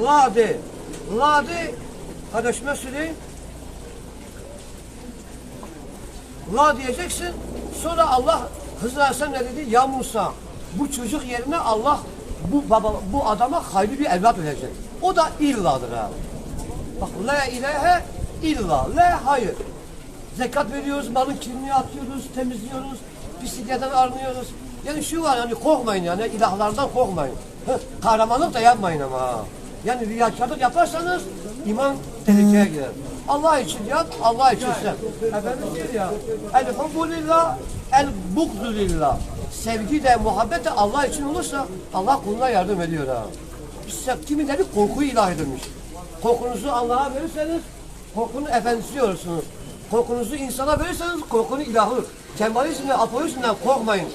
La de. La de. Kardeşime söyleyeyim. La diyeceksin. Sonra Allah Hızır Aleyhisselam ne dedi? Ya Musa bu çocuk yerine Allah bu baba bu adama hayırlı bir evlat verecek. O da illadır ha. Bak la ilahe illa. La hayır. Zekat veriyoruz, malın kirliliğini atıyoruz, temizliyoruz, pisliklerden arınıyoruz. Yani şu var hani korkmayın yani ilahlardan korkmayın. Kahramanlık da yapmayın ama. ha. Yani riyakarlık yaparsanız iman tehlikeye girer. Allah için yap, Allah için sev. Efendimiz diyor ya, el hubbu lillah, el bughdu lillah. Sevgi de, muhabbet de Allah için olursa Allah kuluna yardım ediyor ha. Biz kimileri korkuyu ilah edilmiş. Korkunuzu Allah'a verirseniz korkunun efendisi olursunuz. Korkunuzu insana verirseniz korkunun ilahı. Kemalizmle, apoizmden korkmayın.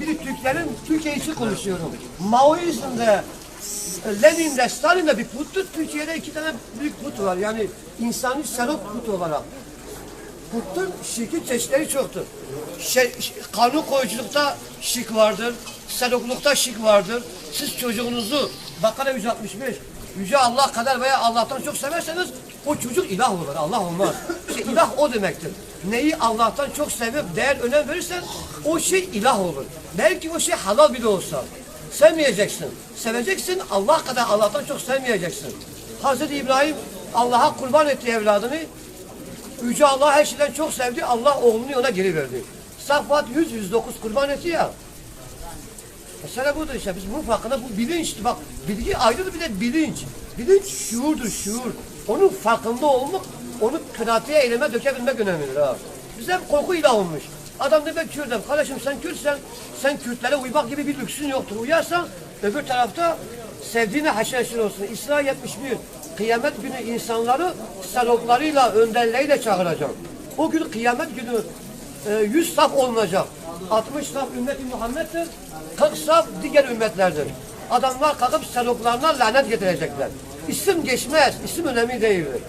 Bir Türklerin Türkiye için konuşuyorum. Maoizmde, Lenin'de, Stalin'de bir puttur. Türkiye'de iki tane büyük put var. Yani insani serot put olarak. Putun şirkin çeşitleri çoktur. Şey, kanun koyuculukta şirk vardır. Seroklukta şirk vardır. Siz çocuğunuzu Bakara 165 Yüce Allah kadar veya Allah'tan çok severseniz o çocuk ilah olur. Allah olmaz. İşte ilah o demektir. Neyi Allah'tan çok sevip değer önem verirsen o şey ilah olur. Belki o şey halal bile olsa. Sevmeyeceksin. Seveceksin Allah kadar Allah'tan çok sevmeyeceksin. Hazreti İbrahim Allah'a kurban etti evladını. Yüce Allah her şeyden çok sevdi. Allah oğlunu ona geri verdi. Safat 100 109 kurban etti ya. Mesela budur işte biz bunun farkında bu bilinç bak bilgi ayrıdır bir de bilinç. Bilinç şuurdur şuur. Onun farkında olmak onu pratiğe eyleme dökebilmek önemlidir ha. Bize hep korku ilah olmuş. Adam da ben Kürt'üm. Kardeşim sen Kürtsen sen Kürtlere uymak gibi bir lüksün yoktur. Uyarsan öbür tarafta sevdiğine neşir olsun. İsra 71. Kıyamet günü insanları saroklarıyla, önderleriyle çağıracak. O gün kıyamet günü e, 100 saf olmayacak. 60 saf ümmeti Muhammed'dir. 40 saf diğer ümmetlerdir. Adamlar kalkıp saroklarına lanet getirecekler. İsim geçmez, isim önemli değildir.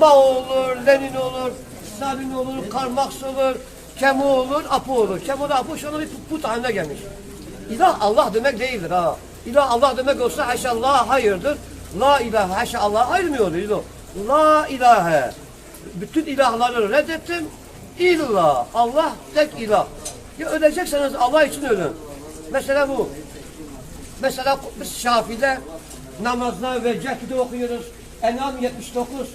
Mao olur, Lenin olur, Stalin olur, Karl Marx olur, Kemo olur, Apo olur. Kemo da Apo şu anda bir put haline gelmiş. İlah Allah demek değildir ha. İlah Allah demek olsa haşallah hayırdır. La ilahe haşa Allah hayır mı oluyor? La ilahe. Bütün ilahları reddettim. İlla Allah tek ilah. Ya ölecekseniz Allah için ölün. Mesela bu. Mesela biz Şafi'de namazda ve cehdi okuyoruz. Enam 79.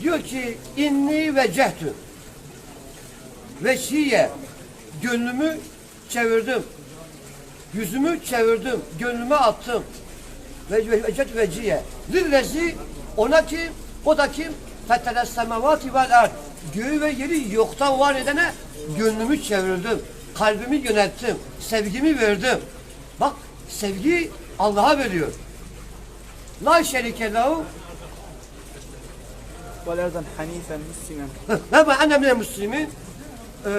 Diyor ki inni ve cehdü ve Şii'ye gönlümü çevirdim. Yüzümü çevirdim, gönlüme attım. Ve vecet veciye. Lillezi ona kim? O da kim? Fetele semavati vel ard. Göğü ve yeri yoktan var edene gönlümü çevirdim. Kalbimi yönettim. Sevgimi verdim. Bak sevgi Allah'a veriyor. La şerike lehu ve lerden hanifen müslümen. Ve ben annemle müslümin. Ee,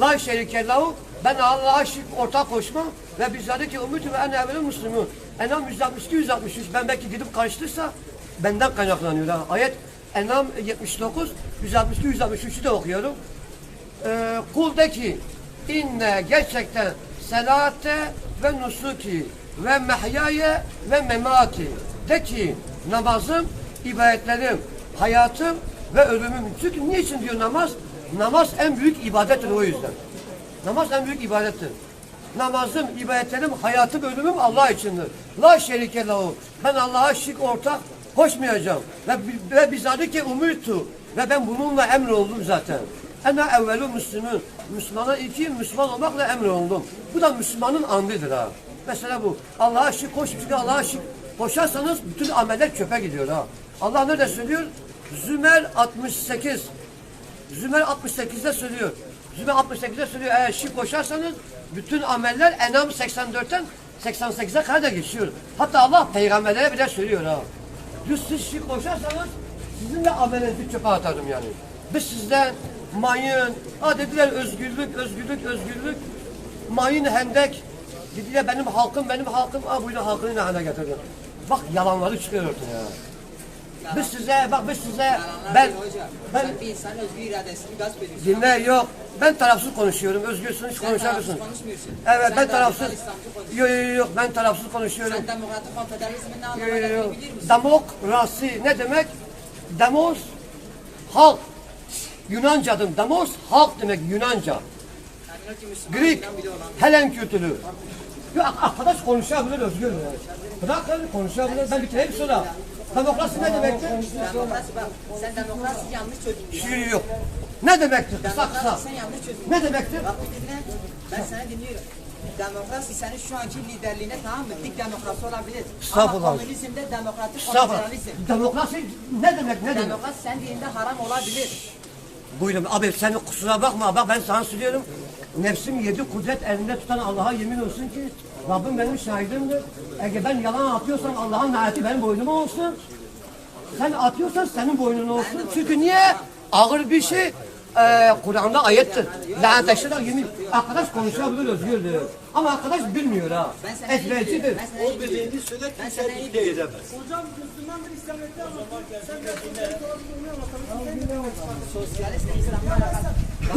la şerike lehu ben Allah'a şirk ortak koşmam ve bizzat ki ümmeti ve ene evvelu Müslümun. Enam 162 163 ben belki gidip karıştırsa benden kaynaklanıyor ha. Ayet Enam 79 162 163'ü de okuyorum. Ee, kul de ki inne gerçekten selate ve nusuki ve mehyaye ve memati de ki namazım, ibadetlerim, hayatım ve ölümüm. Çünkü niçin diyor namaz? Namaz en büyük ibadettir o yüzden. Namaz en büyük ibadettir. Namazım, ibadetlerim, hayatım, ölümüm Allah içindir. La şerike lahu. Ben Allah'a şirk ortak koşmayacağım. Ve, ve bizadike umirtu. Ve ben bununla emroldum zaten. Ene evvelu Müslümün. Müslümana ilki Müslüman olmakla emroldum. Bu da Müslümanın andıdır ha. Mesela bu. Allah'a şirk koş. Allah'a şirk koşarsanız bütün ameller çöpe gidiyor ha. Allah nerede söylüyor? Zümer 68. Zümer 68'de söylüyor. Zümer 68'de söylüyor. Eğer şirk koşarsanız bütün ameller Enam 84'ten 88'e kadar da geçiyor. Hatta Allah peygamberlere bile söylüyor ha. Düz siz şirk koşarsanız sizin de amelinizi çöpe atarım yani. Biz sizden mayın, ha dediler özgürlük, özgürlük, özgürlük. Mayın hendek. Dediler benim halkım, benim halkım. Ha buyurun halkını ne hale getirdin. Bak yalanları çıkıyor ortaya. Biz size, bak biz size, ben, ben, bir insanın özgür iradesini gasp ediyorsun. dinle yok. Ben tarafsız konuşuyorum, özgürsün, hiç konuşmuyorsun. Evet, Sen ben tarafsız, yok yok yok, ben tarafsız konuşuyorum. Sen demokratik konfederalizmin ne anlamına Yok, yok, yok. misin? Demokrasi ne demek? Demos, halk. Yunanca'dır. Demos, halk demek Yunanca. Greek. Helen kültürü. Ya arkadaş konuşabilir özgür. Bırakın konuşabilir. Ben bitireyim sonra. Demokrasi ne demektir? Demokrasi bak. Sen demokrasi yanlış çözümlüyorsun. Şiir yok. Ne demektir? Kısa kısa. Sen yanlış çözümlüyorsun. Ne demektir? Bak bir dinle. Ben seni dinliyorum. Demokrasi senin şu anki liderliğine tamam mı? Dik demokrasi olabilir. Ama komünizmde demokratik Estağfurullah. Demokrasi ne demek? Ne demek? Demokrasi sen dininde haram olabilir. Buyurun abi sen kusura bakma bak ben sana söylüyorum. Nefsim yedi kudret elinde tutan Allah'a yemin olsun ki Rabbim benim şahidimdir. Eğer ben yalan atıyorsam Allah'ın laneti benim boynuma olsun. Sen atıyorsan senin boynuna olsun. Çünkü niye? Ağır bir şey. Ee, Kur'an'da ayettir. Lanetleştiler yemin. Arkadaş konuşabilir özgürdür. Ama arkadaş bilmiyor ha. Ben sana iyi biliyorum. Ezbercidir. Ben sana iyi biliyorum. Ben sana iyi biliyorum. Sosyalist ve İslam'la alakalı.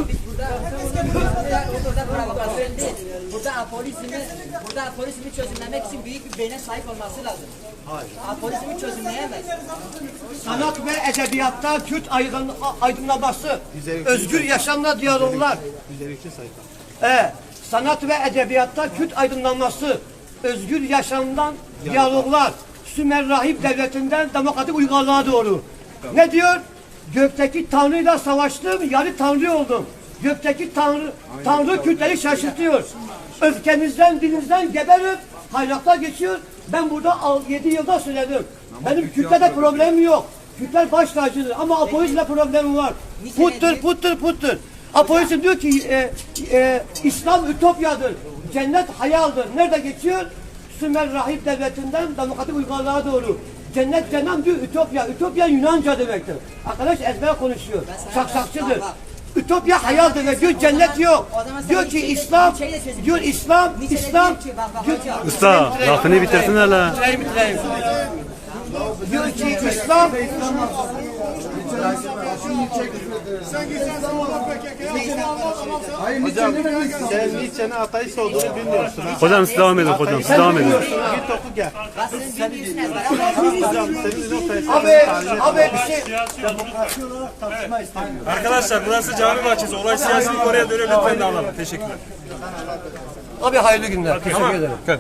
Biz burada, burada, burada provokasyon değil. Burada apolizmi, burada apolizmi çözümlemek için büyük bir beyne sahip olması lazım. Hayır. Apolizmi çözümleyemez. Sanat ve edebiyatta Kürt aydın, aydınlanması, özgür yaşamla diyaloglar. 152 sayfa. Evet, sanat ve edebiyatta Kürt aydınlanması, özgür yaşamdan diyaloglar, Sümer Rahip Devleti'nden demokratik uygarlığa doğru. Ne diyor? Gökteki Tanrı'yla savaştım, yarı Tanrı oldum. Gökteki Tanrı, Tanrı Kürtleri şaşırtıyor. Öfkenizden, dilinizden geberip haylakta geçiyor. Ben burada 7 yılda söyledim. Benim Kürtlerde problemim yok. Kürtler baş tacıdır ama apolizle problemim var. Puttur, puttur, puttur. Apolizm diyor ki e, e, İslam ütopyadır. Cennet hayaldir. Nerede geçiyor? Sümer Rahip Devleti'nden demokratik uygarlığa doğru. Cennet cennet diyor ütopya. Ütopya Yunanca demektir. Arkadaş ezber konuşuyor. Şaksakçıdır. Ütopya hayal demek. Diyor cennet yok. Diyor ki İslam, diyor İslam, İslam, diyor, Usta lafını bitirsinler la. bitireyim, bitireyim. Diyor ki İslam, Hocam sen Nietzsche'nin ateist olduğunu bilmiyorsun. Hocam siz devam edin hocam siz devam edin. Git oku gel. Abi, abi bir şey, Arkadaşlar burası cami bahçesi. Olay siyasi bir konuya dönüyor lütfen de anlatın. Teşekkürler. abi hayırlı günler. Teşekkür ederim.